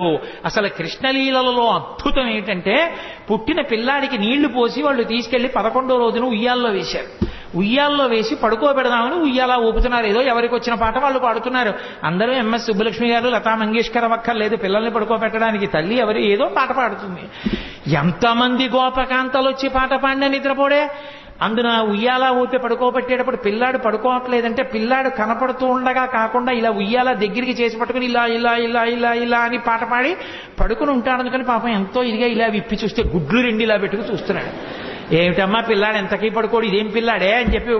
ఓ, అసలు కృష్ణలీలలో అద్భుతం ఏంటంటే పుట్టిన పిల్లాడికి నీళ్ళు పోసి వాళ్ళు తీసుకెళ్ళి పదకొండో రోజున ఉయ్యాల్లో వేశారు. ఉయ్యాల్లో వేసి పడుకోబెడదామని ఉయ్యాలా ఊపుతున్నారు. ఏదో ఎవరికి వచ్చిన పాట వాళ్ళు పాడుతున్నారు. అందరూ ఎంఎస్ సుబ్బలక్ష్మి గారు లతా మంగేష్కర్ అక్కర్లేదు పిల్లల్ని పడుకోబెట్టడానికి తల్లి ఎవరు ఏదో పాట పాడుతుంది. ఎంతమంది గోపకాంతలు వచ్చి పాట పాడిన నిద్రపోడే? అందున ఉయ్యాల ఊపి పడుకోబెట్టేటప్పుడు పిల్లాడు పడుకోవట్లేదంటే పిల్లాడు కనపడుతూ ఉండగా కాకుండా ఇలా ఉయ్యాల దగ్గరికి చేసి పట్టుకుని ఇలా ఇలా ఇలా ఇలా ఇలా అని పాట పాడి పడుకుని ఉంటాడు. అందుకని పాపం ఎంతో ఇదిగా ఇలా విప్పి చూస్తే గుడ్లు రెండు ఇలా పెట్టుకు చూస్తున్నాడు. ఏమిటమ్మా పిల్లాడు ఎంతకీ పడుకోడు? ఇదేం పిల్లాడే అని చెప్పి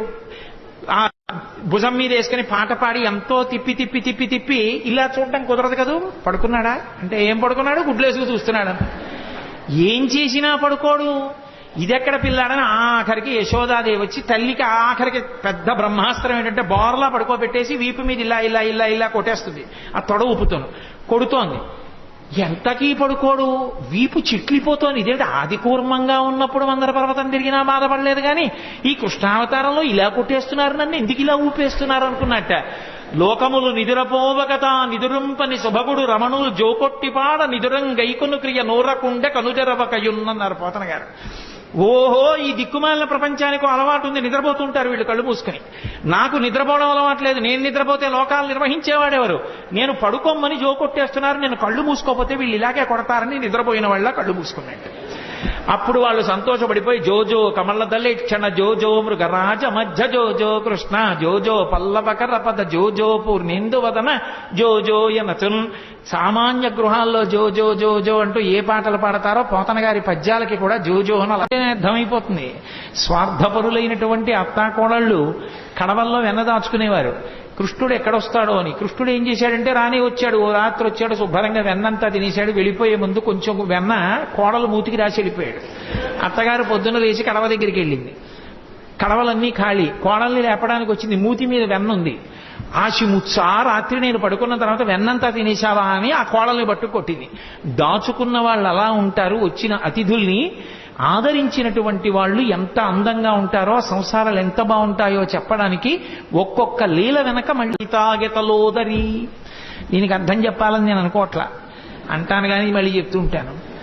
ఆ భుజం మీద వేసుకుని పాట పాడి ఎంతో తిప్పి తిప్పి తిప్పి తిప్పి ఇలా చూడటం కుదరదు కదూ? పడుకున్నాడా? అంటే ఏం పడుకున్నాడు? గుడ్లేసుకు చూస్తున్నాడు. ఏం చేసినా పడుకోడు. ఇదెక్కడ పిల్లాడని ఆఖరికి యశోదాదేవి వచ్చి తల్లికి ఆఖరికి పెద్ద బ్రహ్మాస్త్రం ఏంటంటే బోర్లా పడుకోబెట్టేసి వీపు మీద ఇలా ఇలా ఇలా ఇలా కొట్టేస్తుంది. ఆ తొడ ఊపుతాను కొడుతోంది. ఎంతకీ పడుకోడు? వీపు చిట్లిపోతోంది. ఇదేంటి ఆది కూర్మంగా ఉన్నప్పుడు మందర పర్వతం తిరిగినా బాధపడలేదు కానీ ఈ కృష్ణావతారంలో ఇలా కొట్టేస్తున్నారు నన్ను. ఎందుకు ఇలా ఊపేస్తున్నారు అనుకున్నట్ట? లోకములు నిదురపోవకత నిదురంపని శుభగుడు రమణులు జోకొట్టిపాడ నిదురం గైకును క్రియ నూరకుండె కనుజరవకయున్నన్నారు పోతన గారు. ఓహో ఈ దిక్కుమాలిన ప్రపంచానికి అలవాటు ఉంది నిద్రపోతుంటారు వీళ్ళు కళ్ళు మూసుకొని. నాకు నిద్రపోవడం అలవాట్లేదు నేను నిద్రపోతే లోకాలు నిర్వహించేవాడెవరు? నేను పడుకోమని జోకొట్టేస్తున్నారు నేను కళ్ళు మూసుకోపోతే వీళ్ళు ఇలాగే కొడతారని నిద్రపోయిన వాళ్ళ కళ్ళు మూసుకున్నాడు అప్పుడు వాళ్ళు సంతోషపడిపోయి జోజో కమల దళిక్షణ జోజో మృగరాజ మధ్య జోజో కృష్ణ జోజో పల్లవకర పద జోజో పూర్ణేందు వదన జోజో యనచున్ సామాన్య గృహాల్లో జోజో జోజో అంటూ ఏ పాటలు పాడతారో పోతన గారి పద్యాలకి కూడా జోజో అని అలాగే అర్థమైపోతుంది. స్వార్థపరులైనటువంటి అత్తాకోడళ్ళు కడవల్లో వెన్నదాచుకునేవారు కృష్ణుడు ఎక్కడొస్తాడో అని. కృష్ణుడు ఏం చేశాడంటే రాని వచ్చాడు. ఓ రాత్రి వచ్చాడు శుభ్రంగా వెన్నంతా తినేశాడు. వెళ్ళిపోయే ముందు కొంచెం వెన్న కోడలు మూతికి రాసి వెళ్ళిపోయాడు. అత్తగారు పొద్దున్న లేచి కడవ దగ్గరికి వెళ్ళింది. కడవలన్నీ ఖాళీ. కోడల్ని లేపడానికి వచ్చింది. మూతి మీద వెన్న ఉంది. ఆశి ముచ్చా రాత్రి నేను పడుకున్న తర్వాత వెన్నంతా తినేశావా అని ఆ కోడల్ని పట్టు కొట్టింది దాచుకున్న వాళ్ళు అలా ఉంటారు వచ్చిన అతిథుల్ని ఆదరించినటువంటి వాళ్ళు ఎంత అందంగా ఉంటారో ఆ సంసారాలు ఎంత బాగుంటాయో చెప్పడానికి ఒక్కొక్క లీల వెనక మళ్ళీ తాగెతలోదరి దీనికి అర్థం చెప్పాలని నేను అనుకోవట్లా. అంటాను కానీ మళ్ళీ చెప్తుంటాను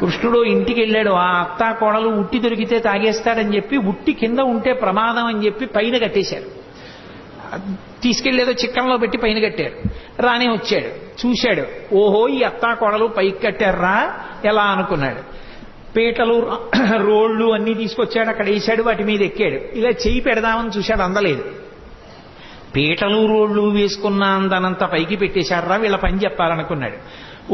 కృష్ణుడు ఇంటికి వెళ్ళాడు. ఆ అత్త కోడలు ఉట్టి దొరికితే తాగేస్తాడని చెప్పి ఉట్టి కింద ఉంటే ప్రమాదం అని చెప్పి పైన కట్టేశారు. తీసుకెళ్ళేదో చిక్కంలో పెట్టి పైన కట్టారు. రానే వచ్చాడు. చూశాడు. ఓహో ఈ అత్తా కోడలు పైకి కట్టారా? ఎలా అనుకున్నాడు. పీటలు రోళ్ళు అన్నీ తీసుకొచ్చాడు. అక్కడ వేసాడు వాటి మీద ఎక్కాడు. ఇలా చేయి పెడదామని చూశాడు. అందలేదు. పీటలు రోళ్ళు వేసుకున్న అందనంత పైకి పెట్టేశారా వీళ్ళ పని చెప్పాలనుకున్నాడు.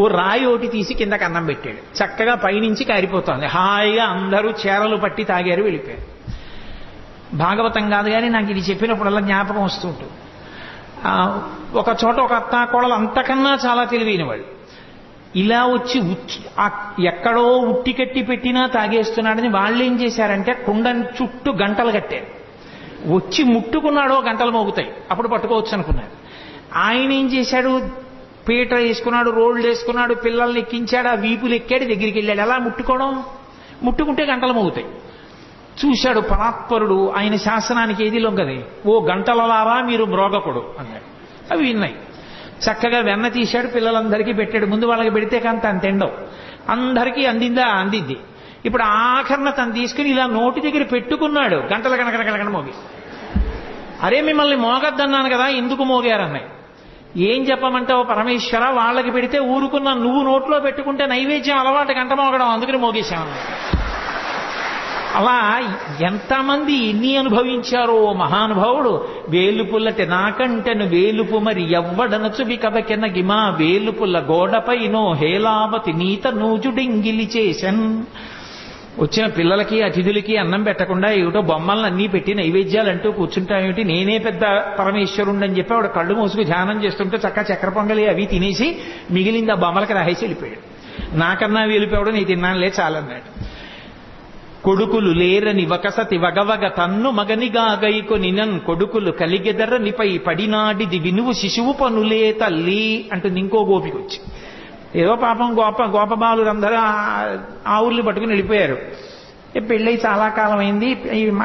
ఓ రాయి ఒకటి తీసి కిందకి అన్నం పెట్టాడు. చక్కగా పైనుంచి కారిపోతోంది. హాయిగా అందరూ చీరలు పట్టి తాగారు వెళ్ళిపోయారు. భాగవతం కాదు కానీ నాకు ఇది చెప్పినప్పుడల్లా జ్ఞాపకం వస్తుంటుంది ఒక చోట ఒక అత్తాకోడలు అంతకన్నా చాలా తెలివైన వాళ్ళు ఇలా వచ్చి ఉచ్చి ఎక్కడో ఉట్టి కట్టి పెట్టినా తాగేస్తున్నాడని వాళ్ళు ఏం చేశారంటే కుండని చుట్టూ గంటలు కట్టారు. వచ్చి ముట్టుకున్నాడో గంటలు మోగుతాయి. అప్పుడు పట్టుకోవచ్చు అనుకున్నారు. ఆయన ఏం చేశాడు? పీట వేసుకున్నాడు రోడ్లు వేసుకున్నాడు పిల్లల్ని ఎక్కించాడు ఆ వీపులు ఎక్కాడు దగ్గరికి వెళ్ళాడు. ఎలా ముట్టుకోవడం? ముట్టుకుంటే గంటలు మోగుతాయి. చూశాడు పరాత్పరుడు ఆయన శాసనానికి ఏది లొంగది? ఓ గంటలలారా మీరు మ్రోగకుడు అన్నాడు. అవి విన్నాయి. చక్కగా వెన్న తీశాడు పిల్లలందరికీ పెట్టాడు. ముందు వాళ్ళకి పెడితే కానీ తను తిండవు. అందరికీ అందిందా? అందింది. ఇప్పుడు ఆఖరణ తను తీసుకుని ఇలా నోటి దగ్గర పెట్టుకున్నాడు. గంటల కనక కనకన మోగి. అరే మిమ్మల్ని మోగద్దన్నాను కదా ఎందుకు మోగారన్నాయి ఏం చెప్పమంటావు పరమేశ్వర? వాళ్ళకి పెడితే ఊరుకున్న నువ్వు నోట్లో పెట్టుకుంటే నైవేద్యం అలవాటు గంట మోగడం అందుకని మోగేశామన్నాయి అలా ఎంతమంది ఎన్ని అనుభవించారో ఓ మహానుభావుడు వేలుపుల్లటి నాకంటెను వేలుపు మరి ఎవ్వడనచు బికబకెన గిమా వేలుపుల్ల గోడపైనో హేలావతి నీత నూజుడింగిలి చేశన్. వచ్చిన పిల్లలకి అతిథులకి అన్నం పెట్టకుండా ఏమిటో బొమ్మలను అన్నీ పెట్టి నైవేద్యాలు అంటూ కూర్చుంటామేమిటి నేనే పెద్ద పరమేశ్వరుండని చెప్పి ఆవిడ కళ్ళు మూసుకు ధ్యానం చేస్తుంటే చక్క చక్ర పొంగలి అవి తినేసి మిగిలింది ఆ బొమ్మలకి రాహేసి వెళ్ళిపోయాడు. నాకన్నా వెళ్ళిపోవడం నీ తిన్నానులే చాలన్నాడు. కొడుకులు లేరని వకసతి వగవగ తన్ను మగనిగా గైకొనినన్ కొడుకులు కలిగెదరనిపై పడినాడిది వినువు శిశువు పనులే తల్లి అంటుంది ఇంకో గోపికొచ్చి. ఏదో పాపం గోప గోపబాలురందరూ ఆ- ఆవుల్ని పట్టుకుని వెళ్ళిపోయారు. పెళ్ళై చాలా కాలం అయింది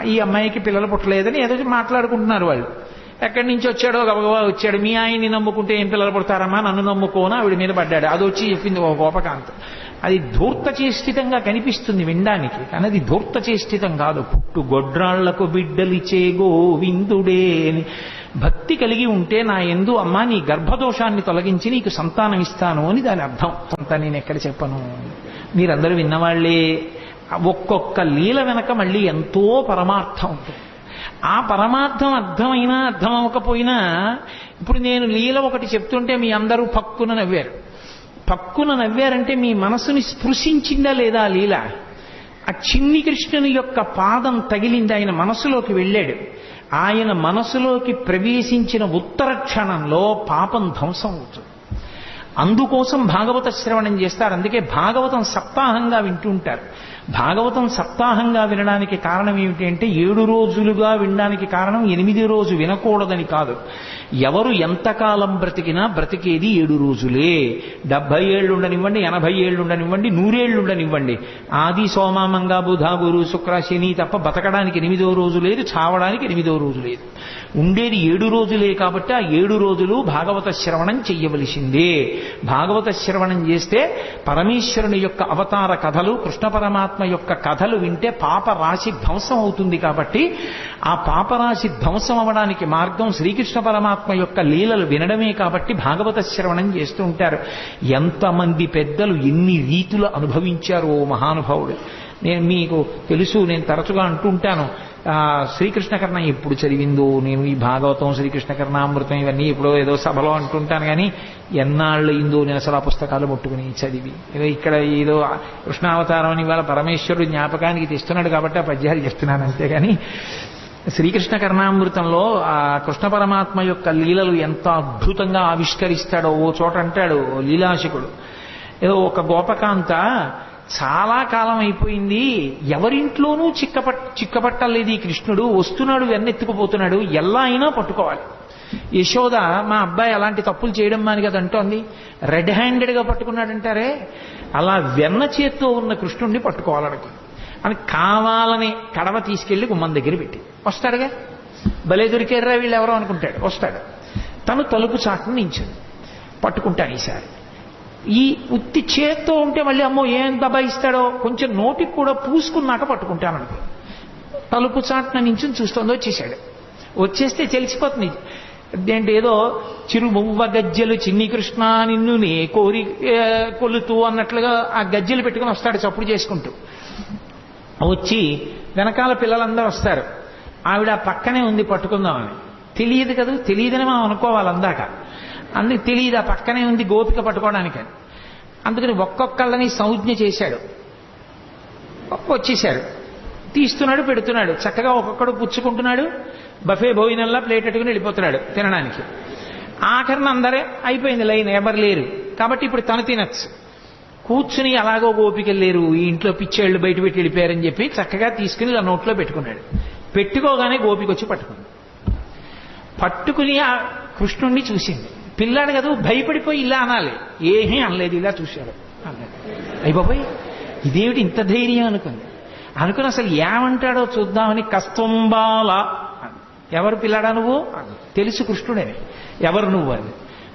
ఈ- అమ్మాయికి పిల్లలు పుట్టలేదని ఏదో మాట్లాడుకుంటున్నారు వాళ్ళు. ఎక్కడి నుంచి వచ్చాడో గబగబా వచ్చాడు. మీ ఆయన్ని నమ్ముకుంటే ఏం పిల్లలు పుడతారమ్మా? నన్ను నమ్ముకోను? ఆవిడ మీద పడ్డాడు. అది వచ్చి చెప్పింది ఒక గోపకాంత. అది ధూర్తచేష్టితంగా కనిపిస్తుంది వినడానికి. కానీ అది ధూర్తచేష్టితం కాదు. పుట్టు గొడ్రాళ్ళకు బిడ్డలిచే గోవిందుడే అని భక్తి కలిగి ఉంటే నా ఎందు అమ్మా నీ గర్భదోషాన్ని తొలగించి నీకు సంతానం ఇస్తాను అని దాని అర్థం. అంత నేను ఎక్కడ చెప్పను. మీరందరూ విన్నవాళ్ళే. ఒక్కొక్క లీల వెనక మళ్ళీ ఎంతో పరమార్థం ఉంటుంది. ఆ పరమార్థం అర్థమైనా అర్థం అవ్వకపోయినా ఇప్పుడు నేను లీల ఒకటి చెప్తుంటే మీ అందరూ పక్కున నవ్వారు. పక్కున నవ్వారంటే మీ మనసుని స్పృశించిందా లేదా లీల? ఆ చిన్ని కృష్ణుని యొక్క పాదం తగిలింది ఆయన మనసులోకి వెళ్ళాడు. ఆయన మనసులోకి ప్రవేశించిన ఉత్తర క్షణంలో పాపం ధ్వంసం అవుతుంది. అందుకోసం భాగవత శ్రవణం చేస్తారు. అందుకే భాగవతం సప్తాహంగా వింటుంటారు భాగవతం సప్తాహంగా వినడానికి కారణం ఏమిటి అంటే ఏడు రోజులుగా వినడానికి కారణం ఎనిమిది రోజు వినకూడదని కాదు. ఎవరు ఎంతకాలం బ్రతికినా బ్రతికేది ఏడు రోజులే. డెబ్బై ఏళ్ళు ఉండనివ్వండి ఎనభై ఏళ్ళు ఉండనివ్వండి నూరేళ్ళు ఉండనివ్వండి. ఆది సోమ మంగ బుధ గురు శుక్ర శని తప్ప బతకడానికి ఎనిమిదో రోజు లేదు చావడానికి ఎనిమిదో రోజు లేదు. ఉండేది ఏడు రోజులే కాబట్టి ఆ ఏడు రోజులు భాగవత శ్రవణం చెయ్యవలసిందే. భాగవత శ్రవణం చేస్తే పరమేశ్వరుని యొక్క అవతార కథలు కృష్ణ పరమాత్మ యొక్క కథలు వింటే పాపరాశి ధ్వంసం అవుతుంది కాబట్టి ఆ పాపరాశి ధ్వంసం అవడానికి మార్గం శ్రీకృష్ణ పరమాత్మ యొక్క లీలలు వినడమే కాబట్టి భాగవత శ్రవణం చేస్తూ ఉంటారు. ఎంతమంది పెద్దలు ఎన్ని రీతులు ఓ మహానుభావుడు. నేను మీకు తెలుసు నేను తరచుగా అంటుంటాను ఆ, శ్రీకృష్ణ కర్ణ ఎప్పుడు చదివిందో నేను ఈ భాగవతం శ్రీకృష్ణ కర్ణామృతం ఇవన్నీ ఎప్పుడో ఏదో సభలో అంటుంటాను కానీ ఎన్నాళ్ళు అయిందో నేను అసలు ఆ పుస్తకాలు ముట్టుకుని చదివి. ఏదో ఇక్కడ ఏదో కృష్ణావతారం అని ఇవాళ పరమేశ్వరుడు జ్ఞాపకానికి తెస్తున్నాడు కాబట్టి ఆ పద్యాలు చెప్తున్నాను అంతేగాని శ్రీకృష్ణ కర్ణామృతంలో ఆ కృష్ణ పరమాత్మ యొక్క లీలలు ఎంత అద్భుతంగా ఆవిష్కరిస్తాడో ఓ చోట అంటాడు లీలాశకుడు. ఏదో ఒక గోపకాంత చాలా కాలం అయిపోయింది. ఎవరింట్లోనూ చిక్కపట్ చిక్కపట్టలేదు ఈ కృష్ణుడు. వస్తున్నాడు వెన్నెత్తుకుపోతున్నాడు ఎలా అయినా పట్టుకోవాలి. యశోద మా అబ్బాయి అలాంటి తప్పులు చేయడం మాని కదా అంటోంది. రెడ్ హ్యాండెడ్గా పట్టుకున్నాడంటారే? అలా వెన్న చేత్తో ఉన్న కృష్ణుడిని పట్టుకోవాలనుకుంది అని కావాలని కడవ తీసుకెళ్ళి గుమ్మం దగ్గర పెట్టి. వస్తాడుగా? భలే దొరికారా వీళ్ళు ఎవరో అనుకుంటాడు. వస్తాడు. తను తలుపు చాటును నించుంది పట్టుకుంటాను ఈసారి. ఈ ఉత్తి చేత్తో ఉంటే మళ్ళీ అమ్మో ఏం దబాయిస్తాడో కొంచెం నోటికి కూడా పూసుకున్నాక పట్టుకుంటాను అనుకో. తలుపు చాటున నుంచి చూస్తుంది వచ్చేసాడు. వచ్చేస్తే తెలిసిపోతుంది ఏంటి ఏదో చిరుమువ్వ గజ్జెలు చిన్ని కృష్ణ నిన్ను నే కోరి కొలుతూ అన్నట్లుగా ఆ గజ్జెలు పెట్టుకుని వస్తాడు చప్పుడు చేసుకుంటూ. వచ్చి వెనకాల పిల్లలందరూ వస్తారు. ఆవిడ పక్కనే ఉంది పట్టుకుందామని. తెలియదు కదా తెలియదని మనం అనుకోవాలి అందాక. అందుకు తెలియదు ఆ పక్కనే ఉంది గోపిక పట్టుకోవడానికి. అందుకని ఒక్కొక్కళ్ళని సంజ్ఞ చేశాడు. వచ్చేశాడు. తీస్తున్నాడు పెడుతున్నాడు. చక్కగా ఒక్కొక్కడు పుచ్చుకుంటున్నాడు. బఫే భోజనంలా ప్లేట్ పెట్టుకుని వెళ్ళిపోతున్నాడు తినడానికి. ఆఖరణ అందరే అయిపోయింది లైన్ ఎవరు లేరు. కాబట్టి ఇప్పుడు తను తినచ్చు. కూర్చుని అలాగో ఓపిక లేరు. ఈ ఇంట్లో పిచ్చేళ్ళు బయట పెట్టి వెళ్ళిపోయారని చెప్పి చక్కగా తీసుకుని ఇలా నోట్లో పెట్టుకున్నాడు. పెట్టుకోగానే గోపికొచ్చి పట్టుకుంది. పట్టుకుని ఆ కృష్ణుణ్ణి చూసింది. పిల్లాడు కదా భయపడిపోయి ఇలా అనాలి. ఏమీ అనలేదు ఇలా చూశాడు అన్నాడు అయ్యి బాబాయ్ ఇదేమిటి ఇంత ధైర్యం అనుకుంది? అనుకుని అసలు ఏమంటాడో చూద్దామని కస్తంబాల ఎవరు పిల్లాడా నువ్వు? తెలుసు కృష్ణుడని ఎవరు నువ్వు అని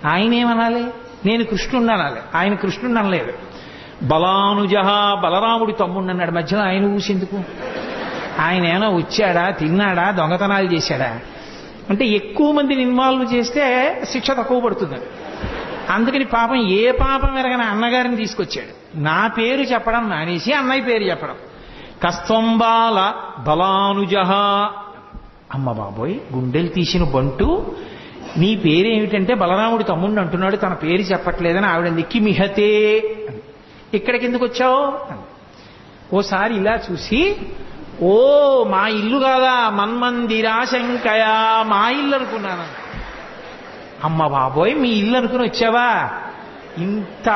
ఆయన ఏమనాలి? నేను కృష్ణుడిని అనాలి. ఆయన కృష్ణుడిని అనలేదు. బలానుజ బలరాముడి తమ్ముడు అన్నాడు మధ్యలో ఆయన ఊసేందుకు? ఆయన ఏమైనా వచ్చాడా? తిన్నాడా? దొంగతనాలు చేశాడా? అంటే ఎక్కువ మందిని ఇన్వాల్వ్ చేస్తే శిక్ష తక్కువ పడుతుంది. అందుకని పాపం ఏ పాపం ఎరగని అన్నగారిని తీసుకొచ్చాడు. నా పేరు చెప్పడం మానేసి అన్నయ్య పేరు చెప్పడం. కస్తంబాల బలానుజ. అమ్మ బాబోయ్ గుండెలు తీసిన బంటు. నీ పేరేమిటంటే బలరాముడి తమ్ముడిని అంటున్నాడు తన పేరు చెప్పట్లేదని ఆవిడ నిక్కి మిహతే అంది. ఇక్కడికి ఎందుకు వచ్చావు? ఓసారి ఇలా చూసి ఓ మా ఇల్లు కాదా? మన్మందిరా శంకయా మా ఇల్లు అనుకున్నాను. అమ్మ బాబోయ్ మీ ఇల్లు అనుకుని వచ్చావా? ఇంత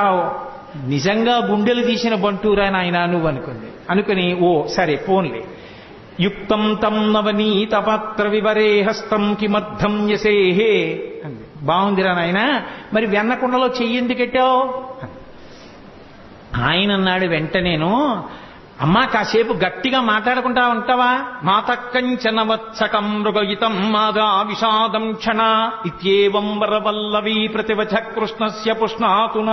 నిజంగా గుండెలు తీసిన బంటూరా నాయన నువ్వు అనుకుంది. అనుకుని ఓ సరే పోన్లే. యుక్తం తం నవనీత పాత్ర వివరే హస్తం కిమర్థం యసేహే. అంది. బాగుందిరా నాయన మరి వెన్నకుండలో చెయ్యి ఎందుకెట్టావు ఆయన అన్నాడు వెంటనేను అమ్మా కాసేపు గట్టిగా మాట్లాడుకుంటా ఉంటావా? మాతకంచనవత్సకం మృగయితం మాదా విషాదం క్షణ ఇత్యేవం వరవల్లవీ ప్రతివచ కృష్ణస్య పుష్ణాతున.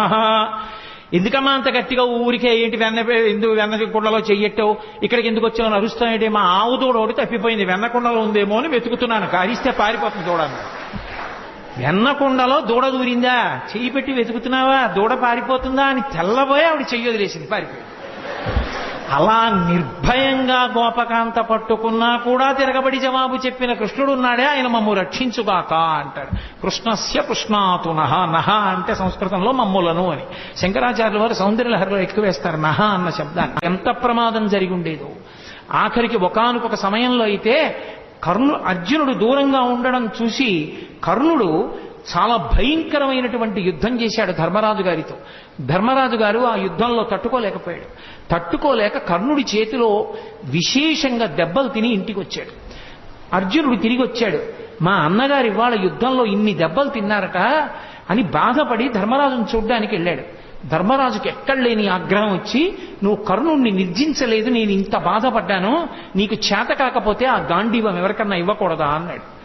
ఎందుకమ్మా అంత గట్టిగా ఊరికే ఏంటి వెన్న ఎందుకు వెన్న కుండలో చెయ్యట్టావు ఇక్కడికి ఎందుకు వచ్చావు అరుస్తాయంటే మా ఆవు దూడ ఒకటి తప్పిపోయింది. వెన్న కుండలో ఉందేమో అని వెతుకుతున్నాను. కారిస్తే పారిపోతుంది దూడని వెన్నకుండలో దూడ దూరిందా? చెయ్యి పెట్టి వెతుకుతున్నావా? దూడ పారిపోతుందా అని తెల్లబోయి ఆవిడ చెయ్యి వదిలేసింది పారిపోయి అలా నిర్భయంగా గోపకాంత పట్టుకున్నా కూడా తిరగబడి జవాబు చెప్పిన కృష్ణుడు ఉన్నాడే ఆయన మమ్ము రక్షించుగాక అంటాడు. కృష్ణస్య కృష్ణాతు నహ నహ అంటే సంస్కృతంలో మమ్ములను అని. శంకరాచార్యుల వారు సౌందర్యలహరిలో ఎక్కువ వేస్తారు నహ అన్న శబ్దాన్ని. ఎంత ప్రమాదం జరిగి ఉండేదో ఆఖరికి ఒకనొక సమయంలో అయితే కర్ణు అర్జునుడు దూరంగా ఉండడం చూసి కర్ణుడు చాలా భయంకరమైనటువంటి యుద్ధం చేశాడు ధర్మరాజు గారితో. ధర్మరాజు గారు ఆ యుద్ధంలో తట్టుకోలేకపోయాడు. తట్టుకోలేక కర్ణుడి చేతిలో విశేషంగా దెబ్బలు తిని ఇంటికి వచ్చాడు అర్జునుడు తిరిగి వచ్చాడు మా అన్నగారు ఇవాళ యుద్ధంలో ఇన్ని దెబ్బలు తిన్నారట అని బాధపడి ధర్మరాజును చూడ్డానికి వెళ్ళాడు. ధర్మరాజుకి ఎక్కడ లేని ఆగ్రహం వచ్చి నువ్వు కర్ణుణ్ణి నిర్జించలేదు నేను ఇంత బాధపడ్డాను నీకు చేత కాకపోతే ఆ గాంధీవం ఎవరికన్నా ఇవ్వకూడదా? అన్నాడు.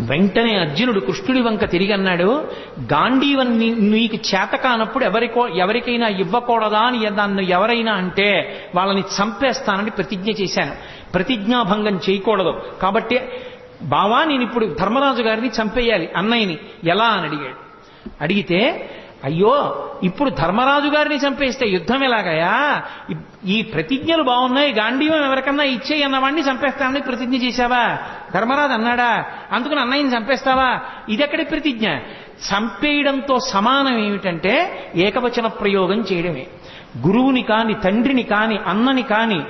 వెంటనే అర్జునుడు కృష్ణుడి వంక తిరిగి అన్నాడు గాంధీవన్ నీకు చేత కానప్పుడు ఎవరికో ఎవరికైనా ఇవ్వకూడదా అని నన్ను ఎవరైనా అంటే వాళ్ళని చంపేస్తానని ప్రతిజ్ఞ చేశాను. ప్రతిజ్ఞాభంగం చేయకూడదు. కాబట్టి బావా నేను ఇప్పుడు ధర్మరాజు గారిని చంపేయాలి అన్నయ్యని. ఎలా అని అడిగాడు. అడిగితే అయ్యో ఇప్పుడు ధర్మరాజు గారిని చంపేస్తే యుద్ధం ఎలాగయా ఈ ప్రతిజ్ఞలు బాగున్నాయి గాంధీవం ఎవరికన్నా ఇచ్చేయి అన్నవాడిని చంపేస్తానని ప్రతిజ్ఞ చేశావా? ధర్మరాజు అన్నాడా? అందుకని అన్నయ్యని చంపేస్తావా? ఇదెక్కడి ప్రతిజ్ఞ? చంపేయడంతో సమానం ఏమిటంటే ఏకవచన ప్రయోగం చేయడమే. గురువుని కాని తండ్రిని కాని అన్నని కాని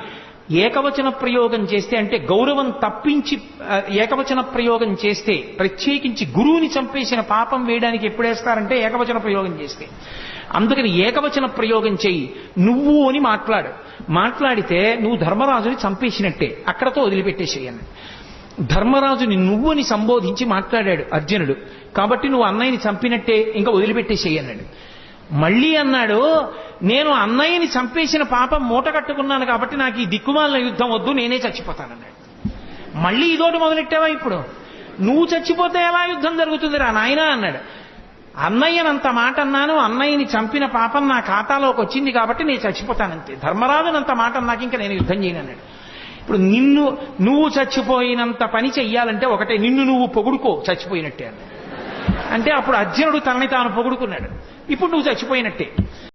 ఏకవచన ప్రయోగం చేస్తే అంటే గౌరవం తప్పించి ఏకవచన ప్రయోగం చేస్తే ప్రత్యేకించి గురువుని చంపేసిన పాపం వేయడానికి ఎప్పుడేస్తారంటే ఏకవచన ప్రయోగం చేస్తే. అందుకని ఏకవచన ప్రయోగం చెయ్యి నువ్వు అని మాట్లాడు. మాట్లాడితే నువ్వు ధర్మరాజుని చంపేసినట్టే అక్కడతో వదిలిపెట్టేసేయను ధర్మరాజుని నువ్వుని సంబోధించి మాట్లాడాడు అర్జునుడు. కాబట్టి నువ్వు అన్నయ్యని చంపినట్టే ఇంకా వదిలిపెట్టేసేయన్నాడు మళ్ళీ అన్నాడు నేను అన్నయ్యని చంపేసిన పాపం మూట కట్టుకున్నాను కాబట్టి నాకు ఈ దిక్కుమాలిన యుద్ధం వద్దు నేనే చచ్చిపోతానన్నాడు. మళ్ళీ ఇదోటి మొదలెట్టావా ఇప్పుడు? నువ్వు చచ్చిపోతే ఎలా యుద్ధం జరుగుతుంది రా నాయన అన్నాడు. అన్నయ్యనంత మాట అన్నాను అన్నయ్యని చంపిన పాపం నా ఖాతాలోకి వచ్చింది కాబట్టి నేను చచ్చిపోతానంతే. ధర్మరాజునంత మాట అన్నాక ఇంకా నేను యుద్ధం చేయనన్నాడు ఇప్పుడు నిన్ను నువ్వు చచ్చిపోయినంత పని చెయ్యాలంటే ఒకటే నిన్ను నువ్వు పొగుడుకో చచ్చిపోయినట్టే అన్నాడు. అంటే అప్పుడు అర్జునుడు తనని తాను పొగుడుకున్నాడు. ఇప్పుడు నువ్వు చచ్చిపోయినట్టే.